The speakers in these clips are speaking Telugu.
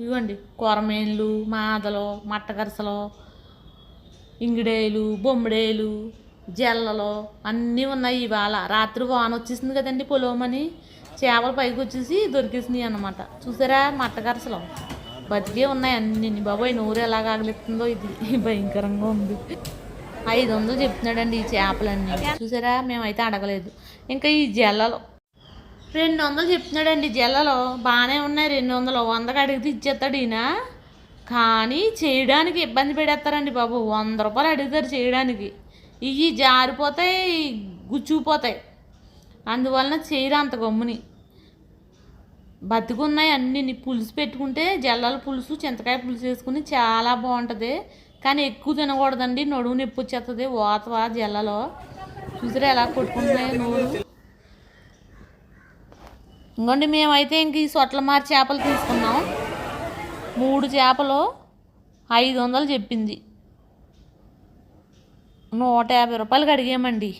ఇవ్వండి. కొరమేన్లు మాదలు మట్టగరసలు ఇంగిడేలు బొమ్మిడేలు జల్లలు అన్నీ ఉన్నాయి ఇవాళ. రాత్రి వాన వచ్చేసింది కదండి పొలోమని చేపలు పైకి వచ్చేసి దొరికేసినాయి అన్నమాట. చూసారా మట్టగరసలు? బతికే ఉన్నాయి అన్ని బాబాయ్ నూరు ఎలా ఆగలిస్తుందో ఇది. భయంకరంగా ఉంది. ఐదు వందలు చెప్తున్నాడండి ఈ చేపలన్నీ. చూసారా? మేమైతే అడగలేదు. ఇంకా ఈ జల్లలు రెండు వందలు చెప్తున్నాడండి జల్లలో. బాగానే ఉన్నాయి రెండు వందలు. వందకి అడిగితే ఇచ్చేస్తాడు ఈయన. కానీ చేయడానికి ఇబ్బంది పెడేస్తారండి బాబు. వంద రూపాయలు అడుగుతారు చేయడానికి. ఇవి జారిపోతాయి గుచ్చుకుపోతాయి. అందువలన చేయరు అంత గమ్ముని. బతుకున్నాయి అన్ని. పులుసు పెట్టుకుంటే జల్లల పులుసు చింతకాయ పులుసు వేసుకుని చాలా బాగుంటుంది. కానీ ఎక్కువ తినకూడదండి. నడువు నొప్పి వచ్చేస్తుంది. ఓతవా జల్లలో. చూసారా ఎలా కొట్టుకుంటున్నాయి నోరు. ఇంకోండి మేమైతే ఇంక ఈ సొట్ల మారి చేపలు తీసుకున్నాం. మూడు చేపలు ఐదు వందలు చెప్పింది. నూట యాభై రూపాయలకి అడిగామండి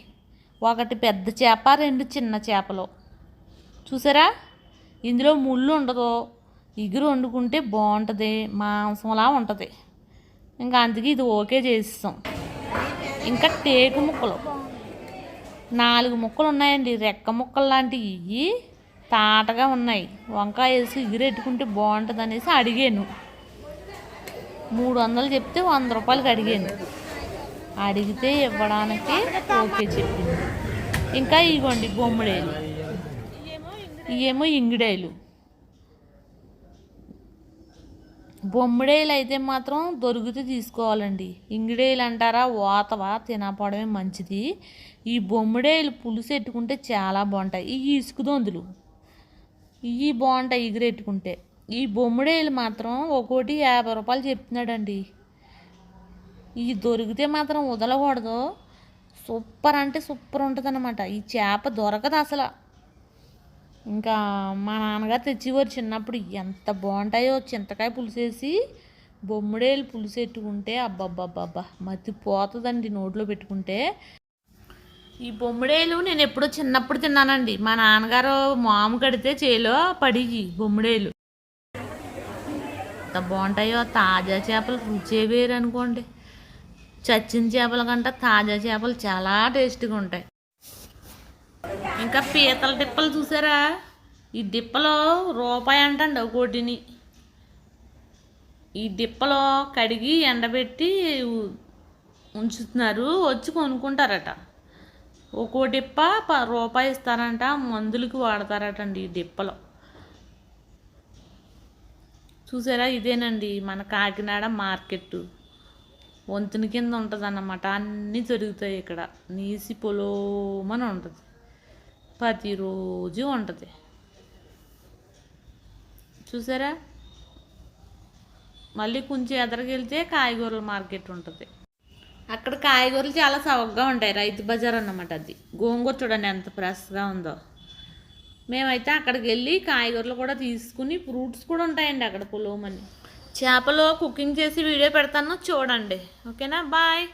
ఒకటి పెద్ద చేప రెండు చిన్న చేపలు. చూసారా? ఇందులో ముళ్ళు ఉండదు. ఇగురు వండుకుంటే బాగుంటుంది మాంసంలా ఉంటుంది. ఇంకా అందుకే ఇది ఓకే చేస్తాం ఇంకా టేకు ముక్కలు. నాలుగు ముక్కలు ఉన్నాయండి. రెక్క ముక్కలు లాంటివి తాటగా ఉన్నాయి. వంకాయ వేసి ఎగిరెట్టుకుంటే బాగుంటుంది అనేసి అడిగాను. మూడు వందలు చెప్తే వంద రూపాయలకి అడిగాను. అడిగితే ఇవ్వడానికి ఓకే చెప్పింది. ఇంకా ఇవ్వండి బొమ్మిడేలు ఇవేమో ఇంగిడేలు బొమ్మడేలు అయితే మాత్రం దొరికితే తీసుకోవాలండి. ఇంగిడేలు అంటారా? ఓతవా తినపడమే మంచిది. ఈ బొమ్మడేలు పులుసు ఎట్టుకుంటే చాలా బాగుంటాయి. ఈ ఇసుకుదొందులు ఇవి బాగుంటాయి ఎగిరెట్టుకుంటే. ఈ బొమ్మిడేలు మాత్రం ఒక్కోటి యాభై రూపాయలు చెప్తున్నాడండి. ఇవి దొరికితే మాత్రం వదలకూడదు. సూపర్ అంటే సూపర్ ఉంటుంది ఈ చేప దొరకదు అసలు. ఇంకా మా నాన్నగారు తెచ్చేవారు చిన్నప్పుడు ఎంత బాగుంటాయో చింతకాయ పులుసేసి బొమ్మిడేలు పులుసు పెట్టుకుంటే అబ్బబ్బబ్బబ్బా మతిపోతుందండి నోట్లో పెట్టుకుంటే. ఈ బొమ్మిడేలు నేను ఎప్పుడో చిన్నప్పుడు తిన్నానండి. మా నాన్నగారు మాము కడితే చేలో పడి బొమ్మిడేలు. ఎంత బాగుంటాయో తాజా చేపలు రుచే వేరు అనుకోండి. చచ్చిన చేపల కంటే తాజా చేపలు చాలా టేస్టీగా ఉంటాయి. ఇంకా పీతల డిప్పలు చూసారా? ఈ డిప్పలో రూపాయి అంటండి ఒకటిని ఈ డిప్పలో కడిగి ఎండబెట్టి ఉంచుతున్నారు వచ్చి కొనుక్కుంటారట. ఒక్కో డిప్ప ప- రూపాయి ఇస్తారంట మందులకి వాడతారటండి ఈ డిప్పలో. చూసారా? ఇదేనండి మన కాకినాడ మార్కెట్ వంతుని కింద ఉంటుంది అన్నమాట అన్నీ దొరుకుతాయి ఇక్కడ. నీసి పొలోమని ఉంటుంది. ప్రతిరోజు ఉంటుంది. చూసారా? మళ్ళీ కొంచెం ఎదరికెళ్తే కాయగూరల మార్కెట్ ఉంటుంది. అక్కడ కాయగూరలు చాలా సవగ్గా ఉంటాయి. రైతు బజార్ అన్నమాట అది. గోంగూర చూడండి ఎంత ఫ్రెష్గా ఉందో. మేమైతే అక్కడికి వెళ్ళి కాయగూరలు కూడా తీసుకుని ఫ్రూట్స్ కూడా ఉంటాయండి అక్కడ పొలోమని చేపలు కుకింగ్ చేసి వీడియో పెడతాను చూడండి. ఓకేనా? బాయ్.